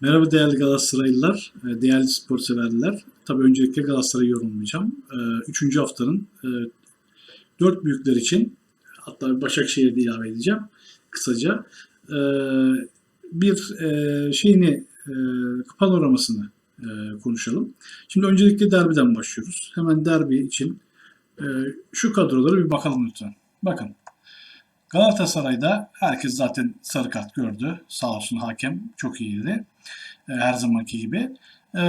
Merhaba değerli Galatasaraylılar, e, değerli spor severler. Tabii öncelikle Galatasaray'ı yorumlayacağım. E, Üçüncü haftanın e, dört büyükler için, hatta Başakşehir'i de ilave edeceğim kısaca. Bir şeyini, panoramasını konuşalım. Şimdi öncelikle derbiden başlıyoruz. Hemen derbi için şu kadrolara bir bakalım lütfen. Bakın. Galatasaray'da herkes zaten sarı kart gördü. Sağ olsun hakem çok iyiydi. E, her zamanki gibi. E,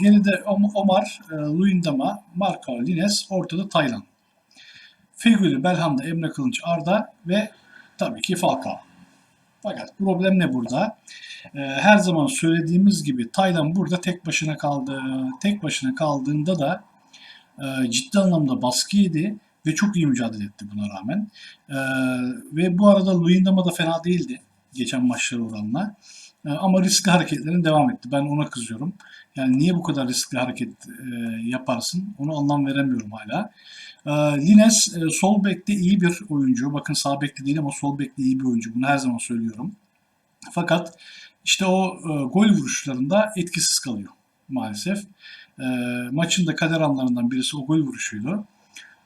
geride Om- Omar, e, Luyendama, Marco, Lines, ortada Taylan. Fegüli, Belhanda, Emre Kılınç, Arda ve tabii ki Falcao. Fakat problem ne burada? E, her zaman söylediğimiz gibi Taylan burada tek başına kaldı. Tek başına kaldığında da e, ciddi anlamda baskı yedi ve çok iyi mücadele etti buna rağmen. E, ve bu arada Luyendama da fena değildi geçen maçlara oranla. E, ama riskli hareketlerin devam etti. Ben ona kızıyorum. Yani niye bu kadar riskli hareket e, yaparsın? Onu anlam veremiyorum hala. E, Lines e, sol bekte iyi bir oyuncu. Bakın sağ bekte değil ama sol bekte iyi bir oyuncu. Bunu her zaman söylüyorum. Fakat işte o e, gol vuruşlarında etkisiz kalıyor maalesef. E, maçın da kader anlarından birisi o gol vuruşuydu.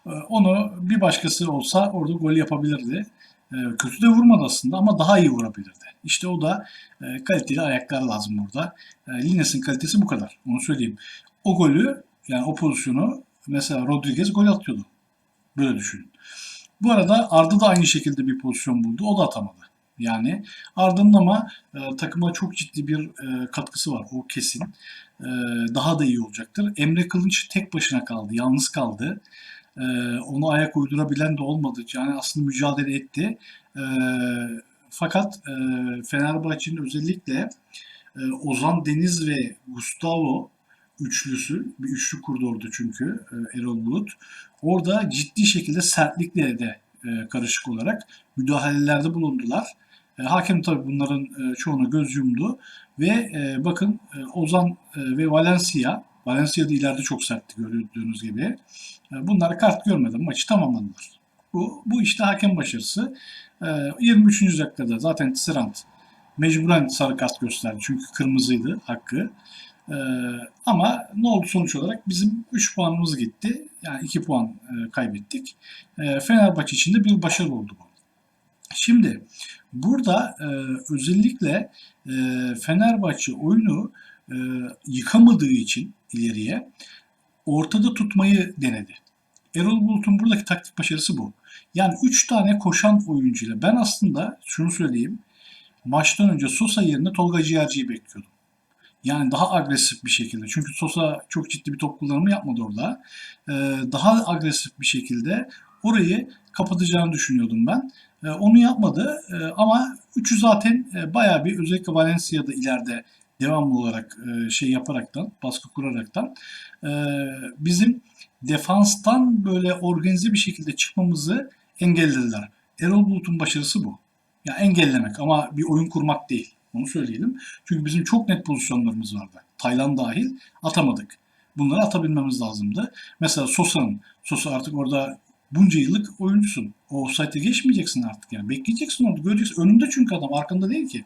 E, onu bir başkası olsa orada gol yapabilirdi. E, kötü de vurmadı aslında ama daha iyi vurabilirdi. İşte o da e, kaliteli ayaklar lazım burada. E, Lines'in kalitesi bu kadar. Onu söyleyeyim. O golü yani o pozisyonu mesela Rodriguez gol atıyordu. Böyle düşünün. Bu arada Arda da aynı şekilde bir pozisyon buldu. O da atamadı. Yani Arda'nın ama e, takıma çok ciddi bir e, katkısı var. O kesin. E, daha da iyi olacaktır. Emre Kılınç tek başına kaldı. Yalnız kaldı. E, onu ayak uydurabilen de olmadı. Yani aslında mücadele etti. E, fakat e, Fenerbahçe'nin özellikle e, Ozan Deniz ve Gustavo üçlüsü, bir üçlü kurdu orada çünkü e, Erol Bulut. Orada ciddi şekilde sertlikle de e, karışık olarak müdahalelerde bulundular. E, hakem tabii bunların e, çoğuna göz yumdu ve e, bakın e, Ozan e, ve Valencia, Valencia da ileride çok sertti gördüğünüz gibi. E, bunlar kart görmeden maçı tamamladılar. Bu, bu işte hakem başarısı. E, 23. dakikada zaten Tisserand mecburen sarı kart gösterdi çünkü kırmızıydı hakkı. Ee, ama ne oldu sonuç olarak? Bizim 3 puanımız gitti. Yani 2 puan e, kaybettik. E, Fenerbahçe için de bir başarı oldu bu. Şimdi burada e, özellikle e, Fenerbahçe oyunu e, yıkamadığı için ileriye ortada tutmayı denedi. Erol Bulut'un buradaki taktik başarısı bu. Yani 3 tane koşan oyuncuyla ben aslında şunu söyleyeyim. Maçtan önce Sosa yerine Tolga Ciğerci'yi bekliyordum. Yani daha agresif bir şekilde. Çünkü Sosa çok ciddi bir top kullanımı yapmadı orada. Ee, daha agresif bir şekilde orayı kapatacağını düşünüyordum ben. Ee, onu yapmadı ee, ama üçü zaten e, bayağı bir özellikle Valencia'da ileride devamlı olarak e, şey yaparaktan, baskı kuraraktan e, bizim defanstan böyle organize bir şekilde çıkmamızı engellediler. Erol Bulut'un başarısı bu. Ya yani engellemek ama bir oyun kurmak değil. Onu söyleyelim. Çünkü bizim çok net pozisyonlarımız vardı. Taylan dahil atamadık. Bunları atabilmemiz lazımdı. Mesela Sosa'nın, Sosa artık orada bunca yıllık oyuncusun. O offside'e geçmeyeceksin artık yani. Bekleyeceksin orada. Göreceksin. Önünde çünkü adam. Arkanda değil ki.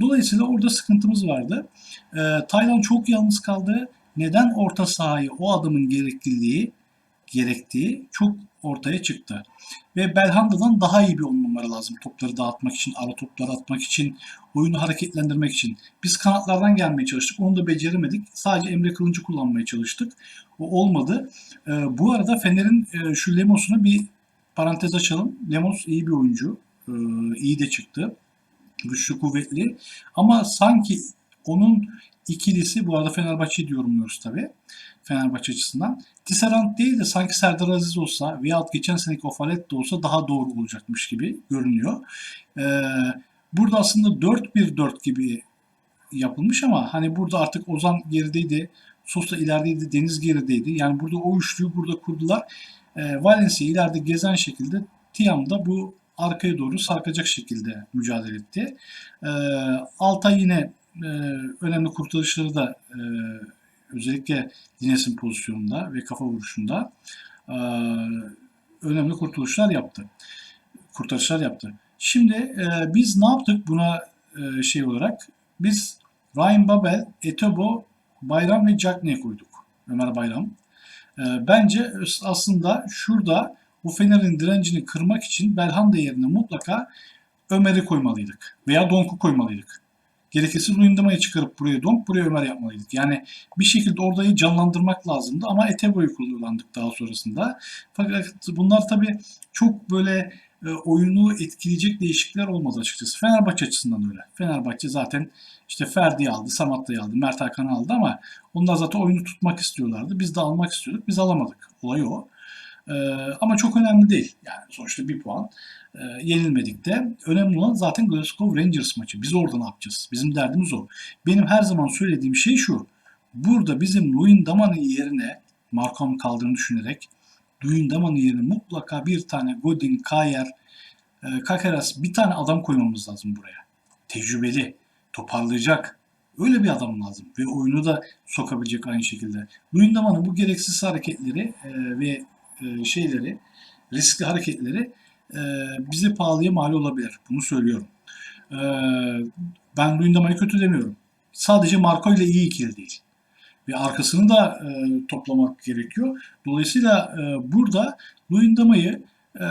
Dolayısıyla orada sıkıntımız vardı. Ee, Taylan çok yalnız kaldı. Neden orta sahayı o adamın gerekliliği gerektiği çok ortaya çıktı. Ve Belhanda'dan daha iyi bir on numara lazım. Topları dağıtmak için, ara topları atmak için, oyunu hareketlendirmek için. Biz kanatlardan gelmeye çalıştık. Onu da beceremedik. Sadece Emre Kılıncı kullanmaya çalıştık. O olmadı. Ee, bu arada Fener'in e, şu Lemos'una bir parantez açalım. Lemos iyi bir oyuncu. Ee, iyi de çıktı. Güçlü, kuvvetli. Ama sanki onun ikilisi, bu arada Fenerbahçe'yi yorumluyoruz tabii. Fenerbahçe açısından. Tisserand değil de sanki Serdar Aziz olsa veyahut geçen seneki Ofalet de olsa daha doğru olacakmış gibi görünüyor. Ee, burada aslında 4-1-4 gibi yapılmış ama hani burada artık Ozan gerideydi, Sosa ilerideydi, Deniz gerideydi. Yani burada o üçlüyü burada kurdular. Ee, Valencia ileride gezen şekilde Tiam da bu arkaya doğru sarkacak şekilde mücadele etti. Ee, Altay yine e, önemli kurtarışları da e, özellikle Dines'in pozisyonunda ve kafa vuruşunda e, önemli kurtuluşlar yaptı. Kurtarışlar yaptı. Şimdi e, biz ne yaptık? Buna e, şey olarak biz Ryan Babel, Etebo, Bayram ve Cagney koyduk. Ömer Bayram. E, bence aslında şurada bu Fener'in direncini kırmak için Belhanda yerine mutlaka Ömer'i koymalıydık. Veya Donk'u koymalıydık. Gerekirse Luyendama'yı çıkarıp buraya Donk, buraya Ömer yapmalıydık. Yani bir şekilde orayı canlandırmak lazımdı ama Etebo'yu kullandık daha sonrasında. Fakat bunlar tabii çok böyle e, oyunu etkileyecek değişiklikler olmadı açıkçası. Fenerbahçe açısından öyle. Fenerbahçe zaten işte Ferdi'yi aldı, Samatta'yı aldı, Mert Hakan'ı aldı ama onlar zaten oyunu tutmak istiyorlardı. Biz de almak istiyorduk. Biz alamadık. Olay o. Ee, ama çok önemli değil. Yani sonuçta bir puan. Ee, yenilmedik de. Önemli olan zaten Glasgow Rangers maçı. Biz orada ne yapacağız? Bizim derdimiz o. Benim her zaman söylediğim şey şu. Burada bizim Luyendama'nın yerine Markon kaldığını düşünerek Luyendama'nın yerine mutlaka bir tane Godin, Kayer, e, Kakeras bir tane adam koymamız lazım buraya. Tecrübeli, toparlayacak. Öyle bir adam lazım. Ve oyunu da sokabilecek aynı şekilde. Luyendama'nın bu gereksiz hareketleri e, ve e, şeyleri, riskli hareketleri e, bize pahalıya mal olabilir. Bunu söylüyorum. E, ben Luyendama'yı kötü demiyorum. Sadece Marco ile iyi ikili değil. Ve arkasını da e, toplamak gerekiyor. Dolayısıyla burada Luyendama'yı e,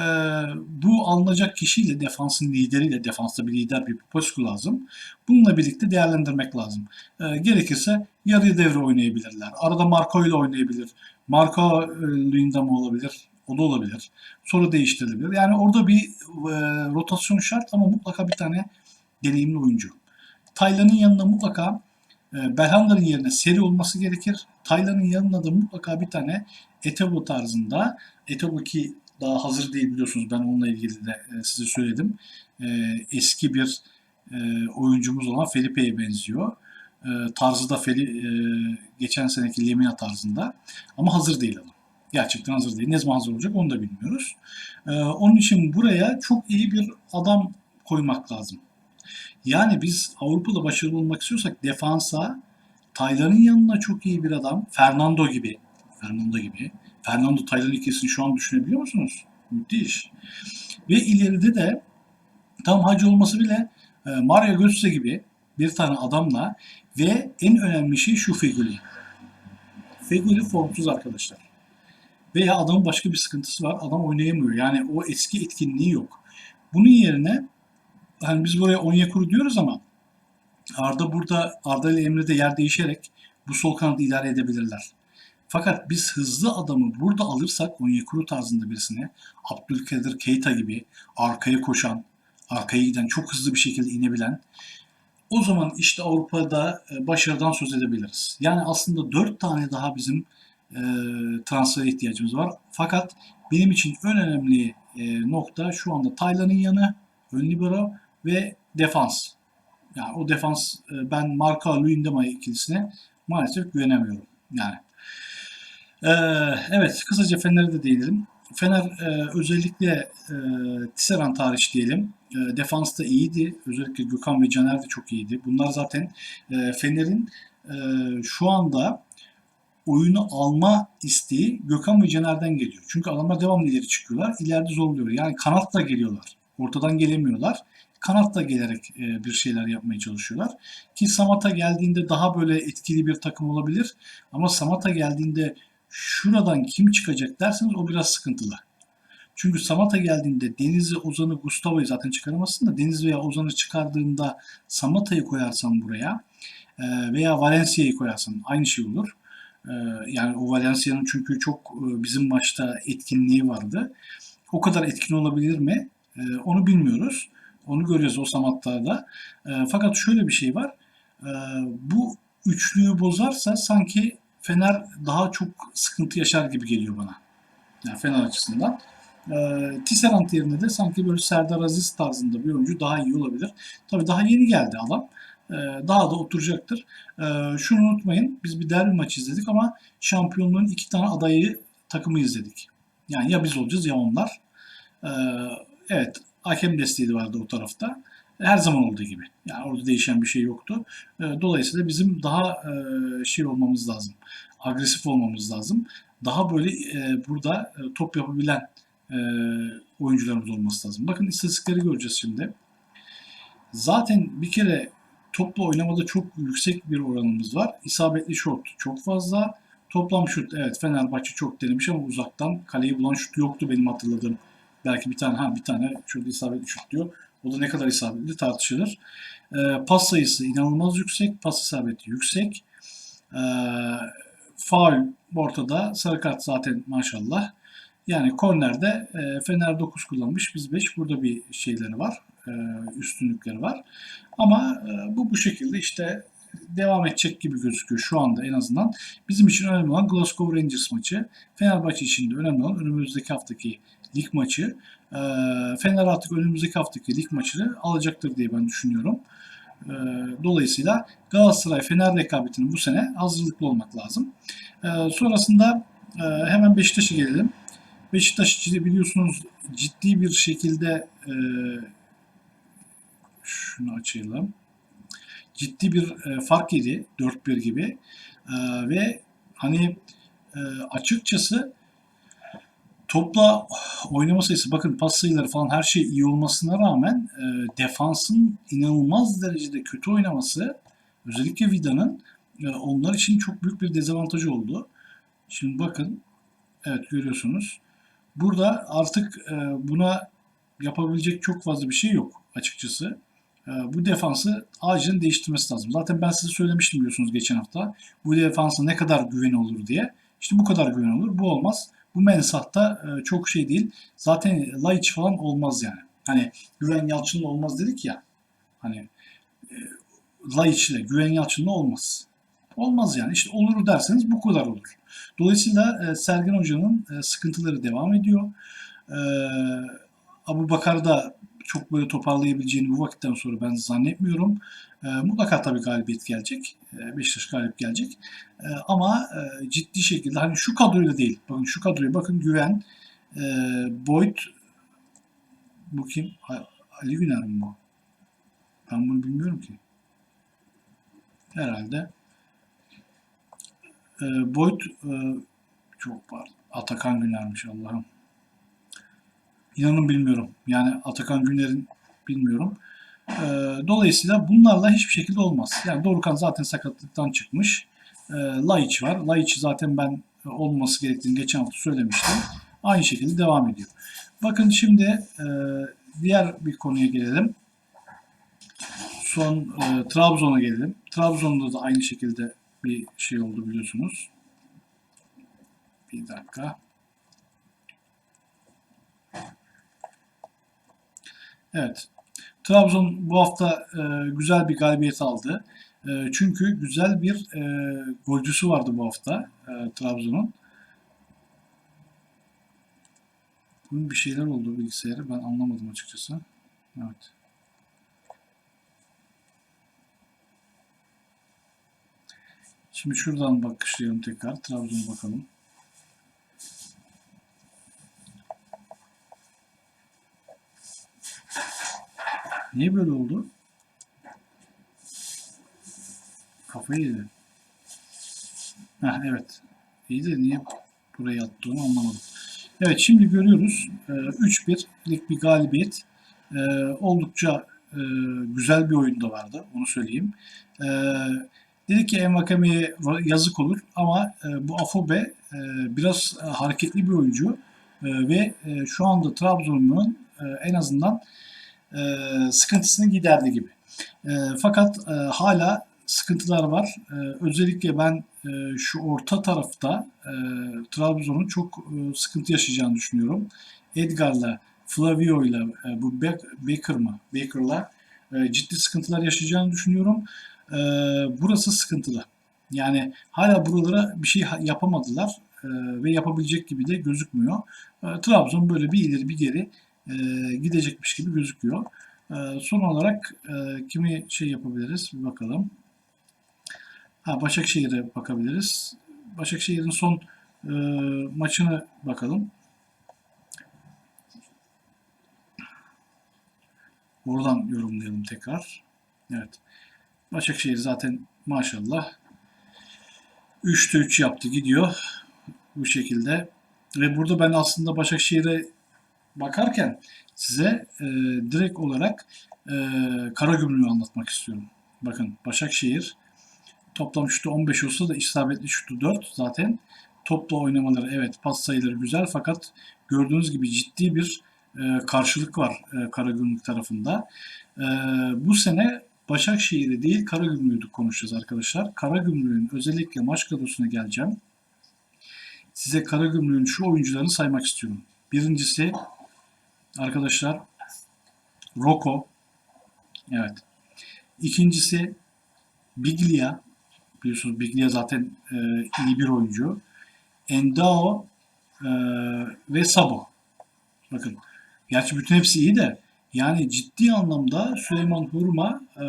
bu alınacak kişiyle, defansın lideriyle, defansta bir lider bir Popescu lazım. Bununla birlikte değerlendirmek lazım. Gerekirse yarı devre oynayabilirler. Arada Marco ile oynayabilir. Marco e, Luyendama olabilir. O da olabilir. Sonra değiştirilebilir. Yani orada bir e, rotasyon şart ama mutlaka bir tane deneyimli oyuncu. Taylan'ın yanına mutlaka e, Belhanda'nın yerine seri olması gerekir. Taylan'ın yanına da mutlaka bir tane Etebo tarzında. Etebo ki daha hazır değil biliyorsunuz. Ben onunla ilgili de e, size söyledim. E, eski bir e, oyuncumuz olan Felipe'ye benziyor. E, tarzı da Feli, e, geçen seneki Lemina tarzında. Ama hazır değil adam. Gerçekten hazır değil. Ne zaman hazır olacak onu da bilmiyoruz. E, onun için buraya çok iyi bir adam koymak lazım. Yani biz Avrupa'da başarılı olmak istiyorsak defansa Taylan'ın yanına çok iyi bir adam. Fernando gibi. Fernando gibi. Fernando Taylan ikisini şu an düşünebiliyor musunuz? Müthiş. Ve ileride de tam hacı olması bile e, Mario Götze gibi bir tane adamla ve en önemli şey şu Feguli. Feguli formsuz arkadaşlar. Veya adamın başka bir sıkıntısı var. Adam oynayamıyor. Yani o eski etkinliği yok. Bunun yerine hani biz buraya Onyekuru diyoruz ama Arda burada Arda ile Emre de yer değişerek bu sol kanadı idare edebilirler. Fakat biz hızlı adamı burada alırsak Onyekuru tarzında birisine Abdülkadir Keita gibi arkaya koşan, arkaya giden, çok hızlı bir şekilde inebilen o zaman işte Avrupa'da e, başarıdan söz edebiliriz. Yani aslında dört tane daha bizim e, transfer ihtiyacımız var. Fakat benim için en önemli e, nokta şu anda Taylan'ın yanı, ön libero ve defans. Yani o defans e, ben Marka Luyendama ikilisine maalesef güvenemiyorum. Yani ee, evet, kısaca Fener'e de değinelim. Fener e, özellikle e, Tisserand hariç diyelim. E, defansta iyiydi. Özellikle Gökhan ve Caner de çok iyiydi. Bunlar zaten e, Fener'in e, şu anda oyunu alma isteği Gökhan ve Caner'den geliyor. Çünkü adamlar devamlı ileri çıkıyorlar. İleride zorluyor. Yani kanatla geliyorlar. Ortadan gelemiyorlar. Kanatla gelerek e, bir şeyler yapmaya çalışıyorlar. Ki Samata geldiğinde daha böyle etkili bir takım olabilir. Ama Samata geldiğinde şuradan kim çıkacak derseniz o biraz sıkıntılı. Çünkü Samata geldiğinde Deniz'i, Ozan'ı, Gustavo'yu zaten çıkaramazsın da Deniz veya Ozan'ı çıkardığında Samata'yı koyarsan buraya e, veya Valencia'yı koyarsan aynı şey olur. E, yani o Valencia'nın çünkü çok e, bizim maçta etkinliği vardı. O kadar etkin olabilir mi? Onu bilmiyoruz. Onu göreceğiz o Samatta'da. Fakat şöyle bir şey var. Bu üçlüyü bozarsa sanki Fener daha çok sıkıntı yaşar gibi geliyor bana. Yani Fener açısından. E, Tisserand yerine de sanki böyle Serdar Aziz tarzında bir oyuncu daha iyi olabilir. Tabii daha yeni geldi adam. E, daha da oturacaktır. E, şunu unutmayın. Biz bir derbi maçı izledik ama şampiyonluğun iki tane adayı takımı izledik. Yani ya biz olacağız ya onlar. E, evet hakem desteği vardı o tarafta her zaman olduğu gibi. Yani orada değişen bir şey yoktu. Ee, dolayısıyla bizim daha e, şey olmamız lazım. Agresif olmamız lazım. Daha böyle e, burada e, top yapabilen oyuncularımız olması lazım. Bakın istatistikleri göreceğiz şimdi. Zaten bir kere topla oynamada çok yüksek bir oranımız var. İsabetli şut çok fazla. Toplam şut evet Fenerbahçe çok denemiş ama uzaktan kaleyi bulan şut yoktu benim hatırladığım. Belki bir tane ha bir tane şurada isabetli şut diyor. O da ne kadar isabetli tartışılır. Ee, pas sayısı inanılmaz yüksek. Pas isabeti yüksek. Ee, faul ortada. Sarı kart zaten maşallah. Yani kornerde e, Fener 9 kullanmış. Biz 5. Burada bir şeyleri var. E, üstünlükleri var. Ama e, bu bu şekilde işte devam edecek gibi gözüküyor şu anda en azından. Bizim için önemli olan Glasgow Rangers maçı. Fenerbahçe için de önemli olan önümüzdeki haftaki lig maçı. E, Fener artık önümüzdeki haftaki lig maçını alacaktır diye ben düşünüyorum. E, dolayısıyla Galatasaray Fener rekabetinin bu sene hazırlıklı olmak lazım. E, sonrasında e, hemen Beşiktaş'a gelelim. Beşiktaş biliyorsunuz ciddi bir şekilde e, şunu açalım. Ciddi bir e, fark yedi 4-1 gibi. E, ve hani e, açıkçası topla oynama sayısı bakın pas sayıları falan her şey iyi olmasına rağmen e, defansın inanılmaz derecede kötü oynaması özellikle Vida'nın e, onlar için çok büyük bir dezavantajı oldu. Şimdi bakın evet görüyorsunuz. Burada artık e, buna yapabilecek çok fazla bir şey yok açıkçası. E, bu defansı acilen değiştirmesi lazım. Zaten ben size söylemiştim biliyorsunuz geçen hafta. Bu defansa ne kadar güven olur diye. İşte bu kadar güven olur. Bu olmaz. Bu mensahta e, çok şey değil. Zaten Laiç falan olmaz yani. Hani Güven Yalçın'la olmaz dedik ya. Hani e, Laiç ile Güven Yalçın'la olmaz. Olmaz yani. İşte olur derseniz bu kadar olur. Dolayısıyla e, Sergen Hoca'nın e, sıkıntıları devam ediyor. E, Abu Bakar da çok böyle toparlayabileceğini bu vakitten sonra ben zannetmiyorum. E, mutlaka tabii galibiyet gelecek. E, Beşiktaş galip gelecek. E, ama e, ciddi şekilde hani şu kadroyla değil. Bakın şu kadroya bakın Güven, e, Boyd, bu kim? Ali Güner mi bu? Ben bunu bilmiyorum ki. Herhalde. E, Boyd e, çok var. Atakan Güner'miş Allah'ım. İnanın bilmiyorum. Yani Atakan Güner'in bilmiyorum. E, dolayısıyla bunlarla hiçbir şekilde olmaz. Yani Dorukan zaten sakatlıktan çıkmış. E, Laiç var. Laiç zaten ben olması gerektiğini geçen hafta söylemiştim. Aynı şekilde devam ediyor. Bakın şimdi e, diğer bir konuya gelelim. Son e, Trabzon'a gelelim. Trabzon'da da aynı şekilde bir şey oldu biliyorsunuz. Bir dakika. Evet. Trabzon bu hafta e, güzel bir galibiyet aldı. E, çünkü güzel bir e, golcüsü vardı bu hafta e, Trabzon'un. Bunun bir şeyler oldu bilgisayarı. Ben anlamadım açıkçası. Evet. Şimdi şuradan bakışlayalım tekrar. Trabzon'a bakalım. Niye böyle oldu? Kafayı yedi. Heh, evet. İyi de niye buraya attığını anlamadım. Evet şimdi görüyoruz. E, 3-1'lik bir galibiyet. E, oldukça e, güzel bir oyunda vardı. Onu söyleyeyim. E, dedik ki Envakame'ye yazık olur ama e, bu Afobe e, biraz e, hareketli bir oyuncu. Ve şu anda Trabzon'un en azından sıkıntısını giderdi gibi. Fakat hala sıkıntılar var. Özellikle ben şu orta tarafta Trabzon'un çok sıkıntı yaşayacağını düşünüyorum. Edgar'la, Flavio'yla, bu Baker mı? Baker'la e, ciddi sıkıntılar yaşayacağını düşünüyorum. E, burası sıkıntılı. Yani hala buralara bir şey yapamadılar e, ve yapabilecek gibi de gözükmüyor. Trabzon böyle bir ileri bir geri gidecekmiş gibi gözüküyor. Son olarak kimi şey yapabiliriz bir bakalım. Ha, Başakşehir'e bakabiliriz. Başakşehir'in son maçını bakalım. Oradan yorumlayalım tekrar. Evet. Başakşehir zaten maşallah 3'te 3 yaptı gidiyor. Bu şekilde. Ve burada ben aslında Başakşehir'e bakarken size e, direkt olarak e, Karagümrük'ü anlatmak istiyorum. Bakın Başakşehir toplam şutu 15 olsa da isabetli şutu 4 zaten. Topla oynamaları evet pas sayıları güzel fakat gördüğünüz gibi ciddi bir karşılık var e, Karagümrük tarafında. E, bu sene Başakşehir'i değil Karagümrük'ü konuşacağız arkadaşlar. Karagümrük'ün özellikle maç kadrosuna geleceğim. Size Karagümrük'ün şu oyuncularını saymak istiyorum. Birincisi arkadaşlar Roko. Evet. İkincisi Biglia. Biliyorsunuz Biglia zaten e, iyi bir oyuncu. Endao e, ve Sabo. Bakın. Gerçi bütün hepsi iyi de yani ciddi anlamda Süleyman Hurma e,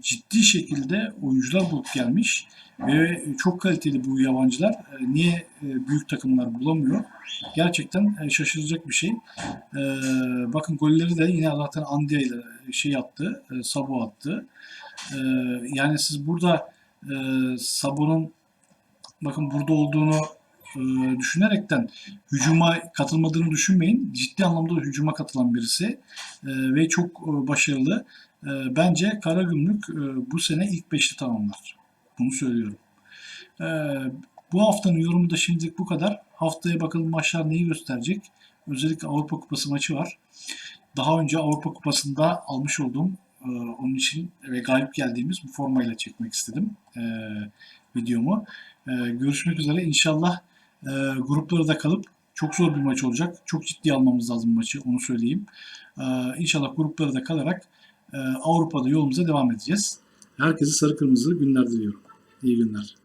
ciddi şekilde oyuncular bulup gelmiş ve çok kaliteli bu yabancılar. E, niye e, büyük takımlar bulamıyor? Gerçekten e, şaşıracak bir şey. E, bakın golleri de yine zaten Andia ile şey attı, e, Sabo attı. E, yani siz burada e, Sabo'nun bakın burada olduğunu e, düşünerekten hücuma katılmadığını düşünmeyin. Ciddi anlamda hücuma katılan birisi e, ve çok e, başarılı. E, bence Karagümrük e, bu sene ilk beşli tamamlar. Bunu söylüyorum. E, bu haftanın yorumu da şimdilik bu kadar. Haftaya bakalım maçlar neyi gösterecek. Özellikle Avrupa Kupası maçı var. Daha önce Avrupa Kupası'nda almış olduğum e, onun için ve galip geldiğimiz bu formayla çekmek istedim e, videomu. E, görüşmek üzere. İnşallah e, gruplara da kalıp çok zor bir maç olacak. Çok ciddi almamız lazım maçı onu söyleyeyim. E, inşallah gruplara da kalarak e, Avrupa'da yolumuza devam edeceğiz. Herkese sarı kırmızı günler diliyorum. İyi günler.